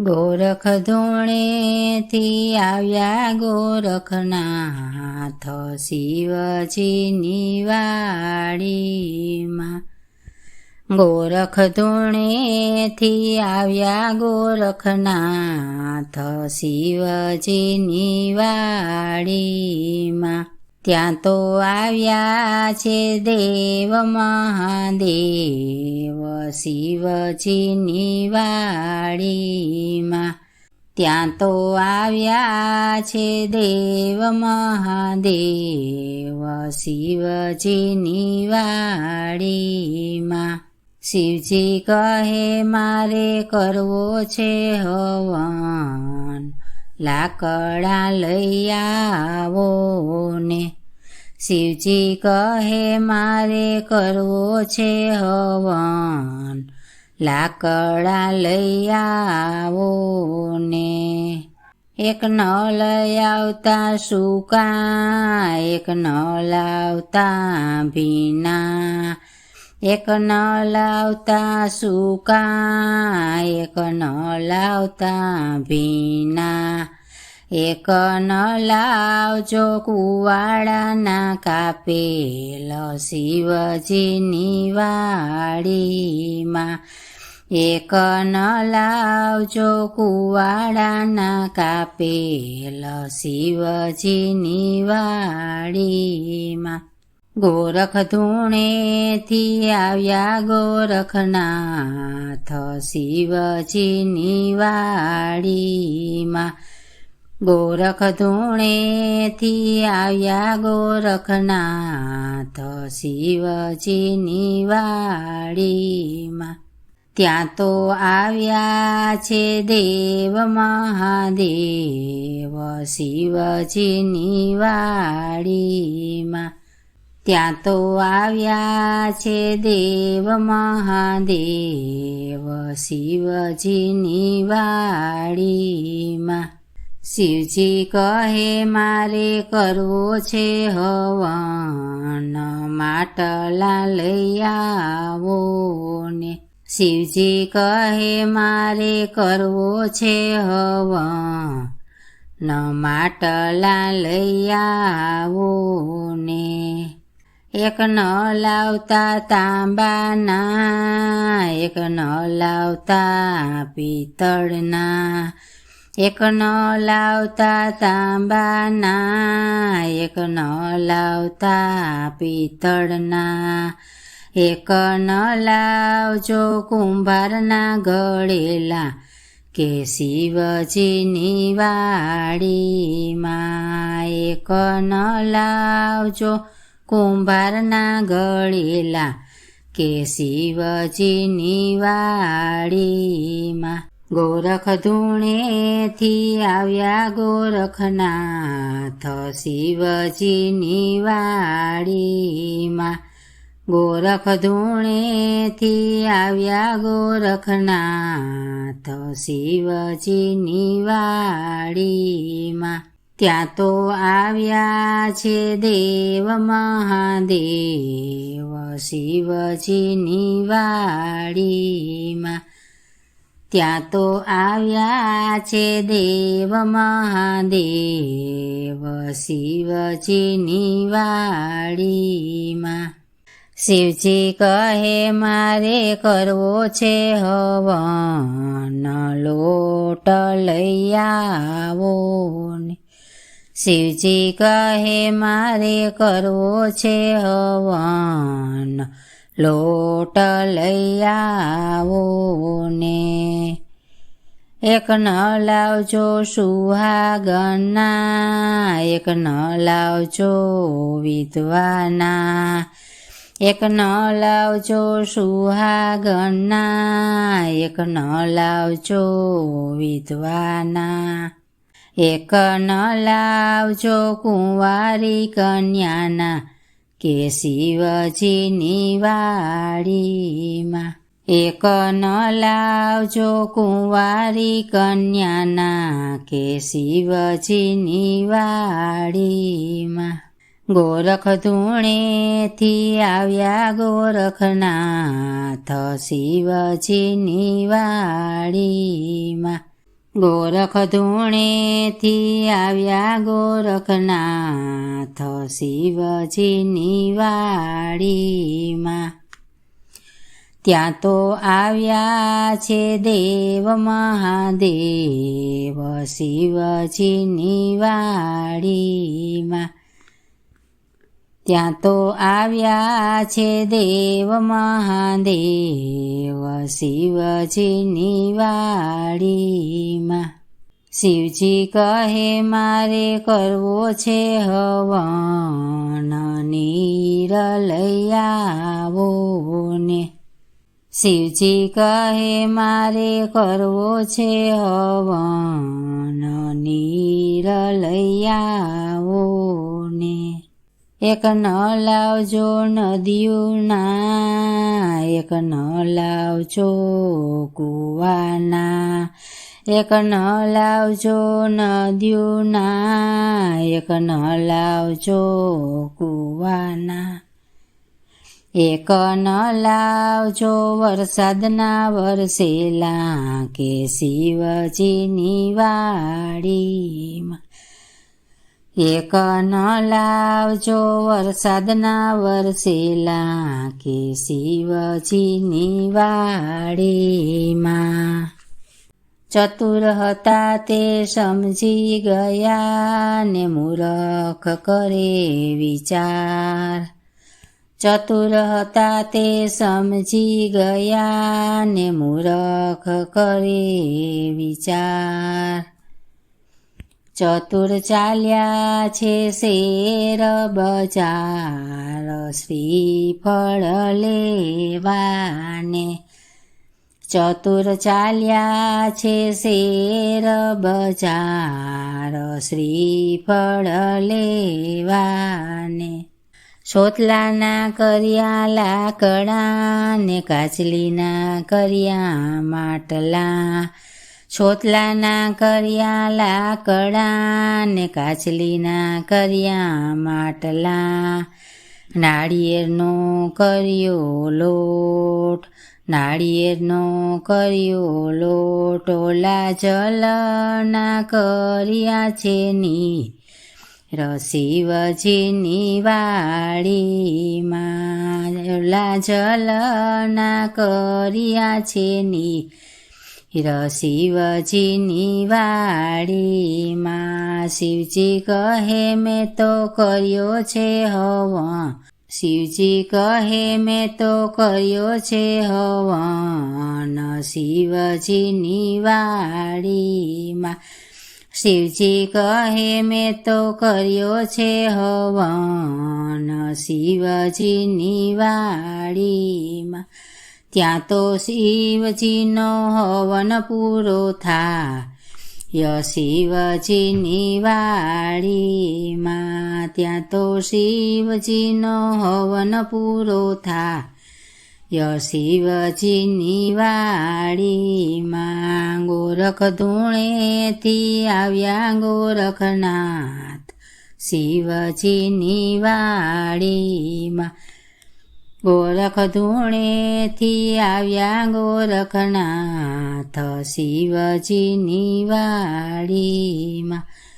ગોરખ ધોણેથી આવ્યા ગોરખનાથ શિવજીની વાડીમાં. ગોરખ ધોણેથી આવ્યા ગોરખનાથ શિવજીની વાડીમાં. ત્યાં તો આવ્યા છે દેવ મહાદેવ શિવજીની વાડીમાં. ત્યાં તો આવ્યા છે દેવ મહાદેવ શિવજીની વાડીમાં. શિવજી કહે, મારે કરવો છે હવન. લાકડા લઈ આવો ને. શિવજી કહે, મારે કરવો છે હવન. લાકડા લઈ આવો ને. એક ન લઈ આવતા સૂકા, એક ન લાવતા ભીના. એક ન લાવતા સૂકા, એક ન લાવતા ભીના. એક ન લાવજો કુવાડાના કાપેલ શિવજીની વાડીમાં. એક ન લાવજો કુવાડાના કાપેલ શિવજીની વાડીમાં. ગોરખ ધૂણેથી આવ્યા ગોરખનાથ શિવજીની વાડીમાં. ગોરખ ધૂણેથી આવ્યા ગોરખનાથ શિવજીની વાડીમાં. ત્યાં તો આવ્યા છે દેવ મહાદેવ શિવજીની વાડીમાં. ત્યાં તો આવ્યા છે દેવ મહાદેવ શિવજીની વાડીમાં. શિવજી કહે, મારે કરવો છે હવન, માટલા લઈ આવો ને શિવજી કહે, મારે કરવો છે હવન, માટલા લઈ આવો ને એક ન લાવતા તાંબાના એક ન લાવતા પિત્તળના એક ન લાવતા તાંબાના એક ન લાવતા પિત્તળના એક ન લાવજો કુંભારના ગળેલા કે શિવજીની વાડીમાં એક ન લાવજો કુંભારના ગળેલા કે શિવજીની વાડીમાં ગોરખ ધૂણેથી આવ્યા ગોરખનાથ શિવજીની વાડીમાં. ગોરખ ધૂણેથી આવ્યા ગોરખનાથ શિવજીની વાડીમાં. ત્યાં તો આવ્યા છે દેવ મહાદેવ શિવજીની વાડીમાં. ત્યાં તો આવ્યા છે દેવ મહાદેવ શિવજીની વાડીમાં. શિવજી કહે, મારે કરવો છે હવન, લોટ લઈ આવો શિવજી કહે, મારે કરવો છે હવન લોટ લઈ આવો ને એક ન લાવજો સુહાગના, એક ન લાવજો વિધવાના. એક ન લાવજો સુહાગના, એક ન લાવજો વિધવાના. એક ન લાવજો કુંવારી કન્યાના કે શિવજીની વાડીમાં એક ન લાવજો કુંવારી કન્યાના કે શિવજીની વાડીમાં. ગોરખ ધૂણેથી આવ્યા ગોરખનાથ શિવજીની વાડીમાં. ગોરખ ધૂણેથી આવ્યા ગોરખનાથ શિવજીની વાડીમાં. ત્યાં તો આવ્યા છે દેવ મહાદેવ શિવજીની વાડીમાં. ત્યાં તો આવ્યા છે દેવ મહાદેવ શિવજીની વાડીમાં. શિવજી કહે, મારે કરવો છે હવન, નીર લઈ આવો ને. શિવજી કહે, મારે કરવો છે હવન, નીર લઈ આવો ને એક ન લાવજો નદીઓના એક ન લાવજો કુવાના એક ન લાવજો નદીઓના એક ન લાવજો કુવાના. એક ન લાવજો વરસાદના વરસેલા કે શિવજીની વાડીમાં એક ન લાવજો વરસાદના વરસેલા કે શિવજીની વાડીમાં. ચતુર હતા તે સમજી ગયા ને મૂરખ કરે વિચાર. ચતુર હતા તે સમજી ગયા ને મૂરખ કરે વિચાર. ચતુર ચાલ્યા છે શેર બજાર, શ્રીફળ લેવાને. ચતુર ચાલ્યા છે શેર બજાર, શ્રીફળ લેવાને. છોતલાના કર્યા લાકડા ને કાચલીના કર્યા માટલા છોતલાના કર્યા, લાકડા ને કાચલીના કર્યા, માટલા નાળિયેરનો કર્યો લોટ, નાળિયેરનો કર્યો લોટ, ઓલા જલના કર્યા છે ની રસીવજીની વાડીમાં, ઓલા જલના કર્યા છે ની શિવજીની વાડીમાં શિવજી કહે, મેં તો કર્યો છે હવન. શિવજી કહે, મેં તો કર્યો છે હવન. શિવજીની વાડીમાં શિવજી કહે, મેં તો કર્યો છે હવન. શિવજીની વાડીમાં ત્યાં તો શિવજીનો હવન પૂરો થાય શિવજીની વાડીમાં ત્યાં તો શિવજીનો હવન પૂરો થાય શિવજીની વાડીમાં ગોરખ ધૂણેથી આવ્યા ગોરખનાથ શિવજીની વાડીમાં ગોરખ ધૂણેથી આવ્યા ગોરખનાથ શિવજીની વાડીમાં.